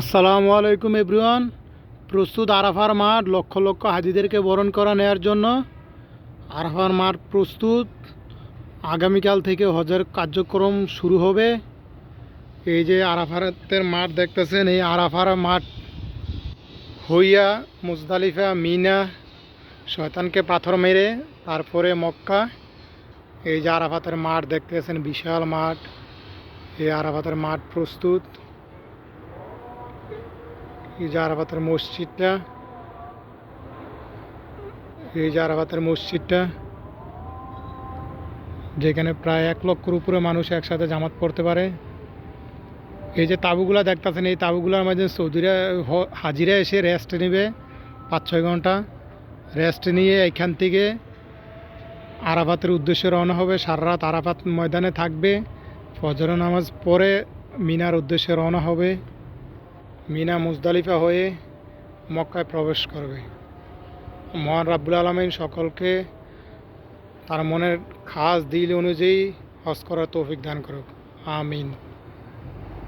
আসসালামু আলাইকুম এভরিওয়ান। প্রস্তুত আরাফার মাঠ লক্ষ লক্ষ হাজিদেরকে বরণ করা নেওয়ার জন্য। আরাফার মাঠ প্রস্তুত। আগামীকাল থেকে হজের কার্যক্রম শুরু হবে। এই যে আরাফাতের মাঠ দেখতেছেন, এই আরাফার মাঠ হইয়া মুজদালিফা, মিনা, শয়তানকে পাথর মেরে তারপরে মক্কা। এই যে আরাফাতের মাঠ দেখতেছেন, বিশাল মাঠ। এই আরাফাতের মাঠ প্রস্তুত। এই মসজিদটা এই মসজিদটা, যেখানে প্রায় এক লক্ষর উপরে মানুষ একসাথে জামাত পড়তে পারে। এই যে তাঁবুগুলা দেখতেছেন, এই তাঁবুগুলোর মাঝে সৌদিরা হাজিরা এসে রেস্ট নেবে পাঁচ ছয় ঘণ্টা। রেস্ট নিয়ে এখান থেকে আরাফাতের উদ্দেশ্যে রওনা হবে। সারা রাত আরাফাত ময়দানে থাকবে। ফজর নামাজ পরে মিনার উদ্দেশ্যে রওনা হবে। মিনা মুজদালিফা হয়ে মক্কায় প্রবেশ করবে। মহান রাব্বুল আলমিন সকলকে তার মনের খাস দিল অনুযায়ী হজ করার তৌফিক দান করুক। আমিন।